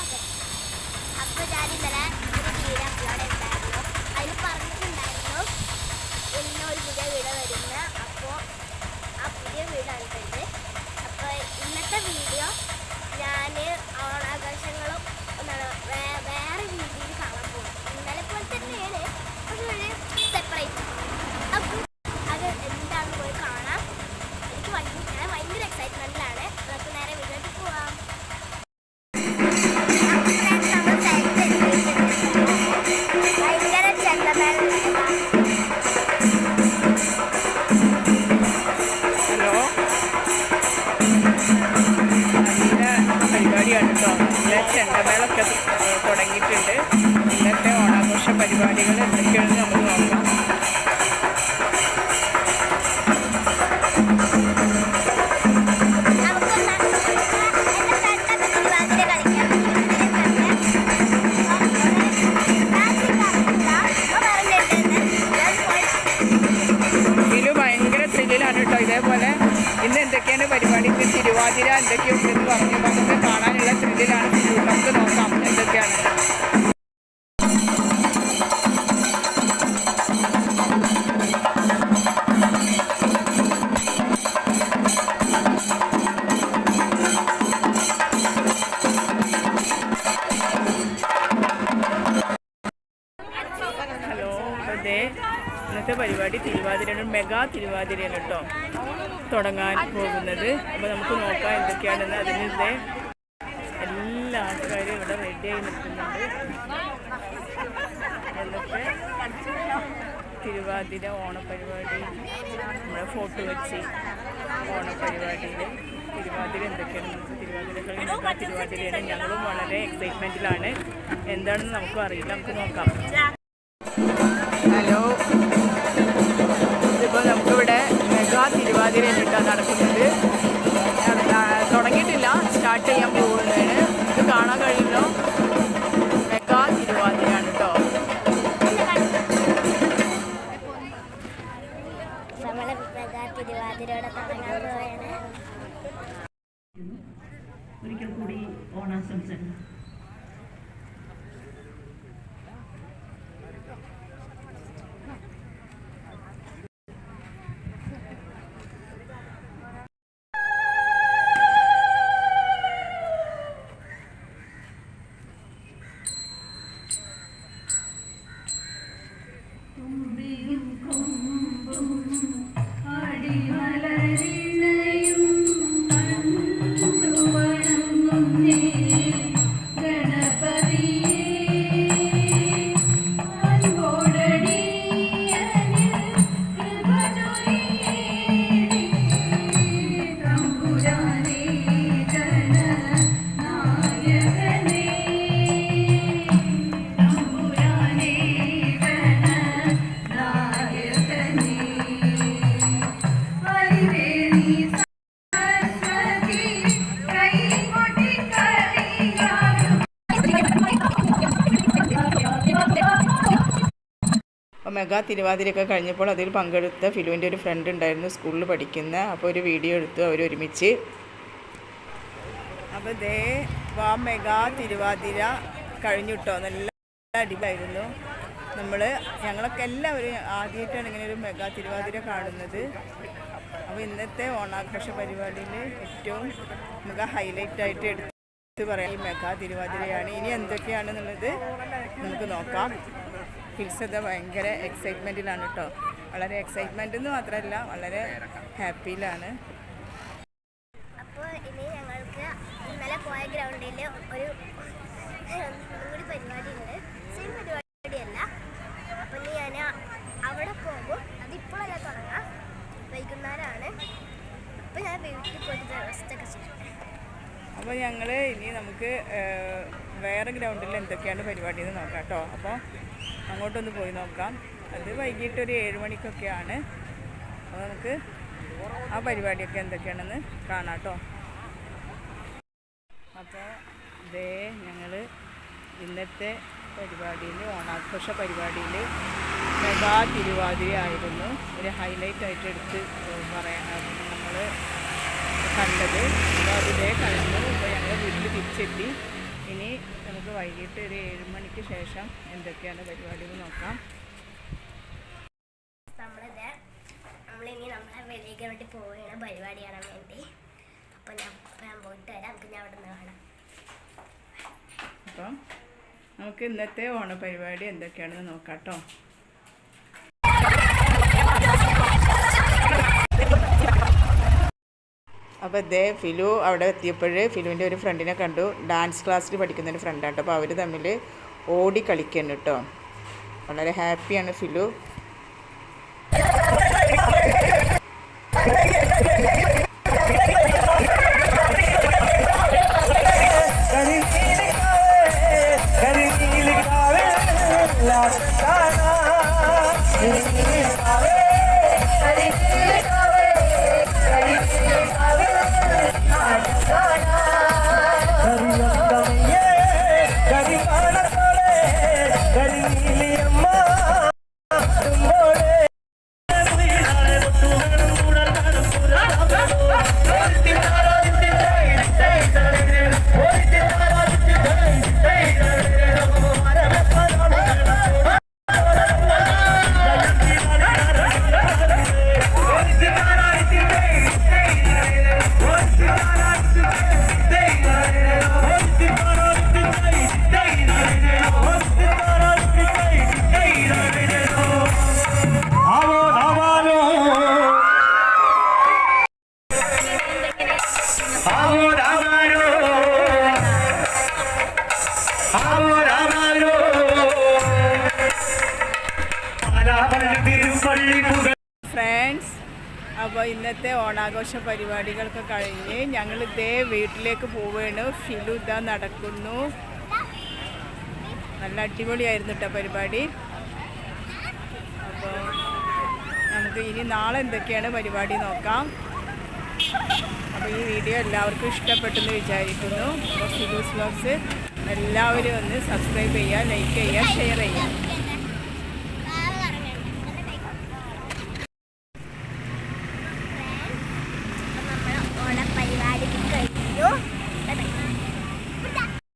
സ്വാഗതം അപ്പോൾ ഞാൻ എന്തൊക്കെയാണ് പരിപാടിക്ക് തിരുവാതിര എന്തൊക്കെയുണ്ടെന്ന് പറഞ്ഞു. നമുക്ക് കാണാനുള്ള ത്രില്ലിലാണ് നമുക്ക് നോക്കാം എന്തൊക്കെയാണ്. ഹലോ അതെ ഇന്നത്തെ പരിപാടി തിരുവാതിരയാണ് മെഗാ തിരുവാതിരയാണ് കേട്ടോ തുടങ്ങാൻ പോകുന്നത്. അപ്പോൾ നമുക്ക് നോക്കാം എന്തൊക്കെയാണെന്ന്. അതിനെ എല്ലാ ആൾക്കാരും ഇവിടെ റെഡിയായി നിൽക്കുന്നുണ്ട്. തിരുവാതിര ഓണപ്പരിപാടി നമ്മുടെ ഫോട്ടോ വെച്ച് ഓണപ്പരിപാടിയിൽ തിരുവാതിര എന്തൊക്കെയാണ്? നമുക്ക് തിരുവാതിര കളി തിരുവാതിരയാണ്. ഞങ്ങളും വളരെ എക്സൈറ്റ്മെന്റിലാണ് എന്താണെന്ന് നമുക്കും അറിയില്ല. നമുക്ക് നോക്കാം. ഹലോ മെഗാ തിരുവാതിര കേട്ടോ തുടങ്ങിയിട്ടില്ല. സ്റ്റാർട്ട് ചെയ്യാൻ പോകുന്നതാണ് ഇത് കാണാൻ കഴിയുമല്ലോ മെഗാ തിരുവാതിരയൊക്കെ കഴിഞ്ഞപ്പോൾ അതിൽ പങ്കെടുത്ത ഫിലുവിന്റെ ഒരു ഫ്രണ്ട് ഉണ്ടായിരുന്നു സ്കൂളിൽ പഠിക്കുന്ന. അപ്പോൾ ഒരു വീഡിയോ എടുത്തു അവർ ഒരുമിച്ച്. അപ്പോൾ ദേ വാ മെഗാ തിരുവാതിര കഴിഞ്ഞു കേട്ടോ നല്ല അടിപൊളിയായിരുന്നു. നമ്മൾ ഞങ്ങളൊക്കെ എല്ലാവരും ആദ്യമായിട്ടാണ് ഇങ്ങനെ ഒരു മെഗാ തിരുവാതിര കാണുന്നത്. അപ്പോൾ ഇന്നത്തെ ഓണാഘോഷ പരിപാടിയിൽ ഏറ്റവും നമുക്ക് ഹൈലൈറ്റ് ആയിട്ട് എടുത്ത് പറയാം. ഈ മെഗാ തിരുവാതിരയാണ്. ഇനി എന്തൊക്കെയാണെന്നുള്ളത് നമുക്ക് നോക്കാം. ഹിൽസത ഭയങ്കര എക്സൈറ്റ്മെന്റിലാണ് കേട്ടോ വളരെ എക്സൈറ്റ്മെന്റ് എന്ന് മാത്രമല്ല വളരെ ഹാപ്പിയിലാണ് അപ്പോൾ ഇനി ഞങ്ങൾക്ക് ഇന്നലെ പോയ ഗ്രൗണ്ടിൽ ഒരു ഒന്നുകൂടി പരിപാടി ഉണ്ട് സെയിം പരിപാടിയല്ല. അപ്പോൾ ഇനി ഞാൻ അവിടെ പോകും. അതിപ്പോഴല്ല തുടങ്ങാം. വൈകുന്നേരമാണ്. അപ്പോൾ ഞാൻ വീട്ടിൽ പോയിട്ട് റെസ്റ്റൊക്കെ ചെയ്യട്ടെ. അപ്പോൾ ഞങ്ങൾ ഇനി നമുക്ക് വേറെ ഗ്രൗണ്ടിൽ എന്തൊക്കെയാണ് പരിപാടി എന്ന് നോക്കാം കേട്ടോ അപ്പോൾ അങ്ങോട്ടൊന്ന് പോയി നോക്കാം. അത് വൈകിട്ട് ഒരു ഏഴ് മണിക്കൊക്കെയാണ്. അപ്പോൾ നമുക്ക് ആ പരിപാടിയൊക്കെ എന്തൊക്കെയാണെന്ന് കാണാം കേട്ടോ. അപ്പോൾ ഇതേ ഞങ്ങൾ ഇന്നത്തെ പരിപാടിയിൽ ഓണാഘോഷ പരിപാടിയിൽ മെഗാ തിരുവാതിര ആയിരുന്നു. ഒരു ഹൈലൈറ്റ് ആയിട്ട് എടുത്ത് പറയാൻ നമ്മൾ കണ്ടത്. അപ്പോൾ അതിലേ കഴിഞ്ഞു ഇപ്പോൾ ഞങ്ങൾ വീട്ടിൽ തിരിച്ചെത്തി. ഇനി നമുക്ക് വൈകിട്ട് ഒരു ഏഴ് മണിക്ക് ശേഷം എന്തൊക്കെയാണ് പരിപാടികൾ നോക്കാം. നമ്മളിത് നമ്മളിനി നമ്മളെ വെളിയിലേക്ക് വേണ്ടി പോവുകയാണ് പരിപാടി കാണാൻ വേണ്ടി. അപ്പോൾ ഞാൻ ഞാൻ പോയിട്ട് വരാം. നമുക്ക് ഞാൻ അവിടെ നിന്ന് കാണാം. അപ്പം നമുക്ക് ഇന്നത്തെ ഓണപരിപാടി എന്തൊക്കെയാണെന്ന് നോക്കാം കേട്ടോ. അപ്പോൾ ഇതേ ഫിലു അവിടെ എത്തിയപ്പോൾ ഫിലുവിന്റെ ഒരു ഫ്രണ്ടിനെ കണ്ടു. ഡാൻസ് ക്ലാസ്സിൽ പഠിക്കുന്ന ഒരു ഫ്രണ്ടാണ്. അപ്പോൾ അവർ തമ്മിൽ ഓടി കളിക്കുന്നു കേട്ടോ. വളരെ ഹാപ്പിയാണ് ഫിലു. അപ്പോൾ ഇന്നത്തെ ഓണാഘോഷ പരിപാടികളൊക്കെ കഴിഞ്ഞ് ഞങ്ങൾ ഇതേ വീട്ടിലേക്ക് പോവുകയാണ്. ഫിലു ഇതാ നടക്കുന്നു. നല്ല അടിപൊളിയായിരുന്നു കേട്ടോ പരിപാടി. അപ്പോൾ നമുക്ക് ഇനി നാളെ എന്തൊക്കെയാണ് പരിപാടി നോക്കാം. അപ്പോൾ ഈ വീഡിയോ എല്ലാവർക്കും ഇഷ്ടപ്പെട്ടെന്ന് വിചാരിക്കുന്നു. അപ്പോൾ ഫിലൂസ് ബ്ലോഗ്സ് എല്ലാവരും ഒന്ന് സബ്സ്ക്രൈബ് ചെയ്യുക ലൈക്ക് ചെയ്യുക ഷെയർ ചെയ്യുക.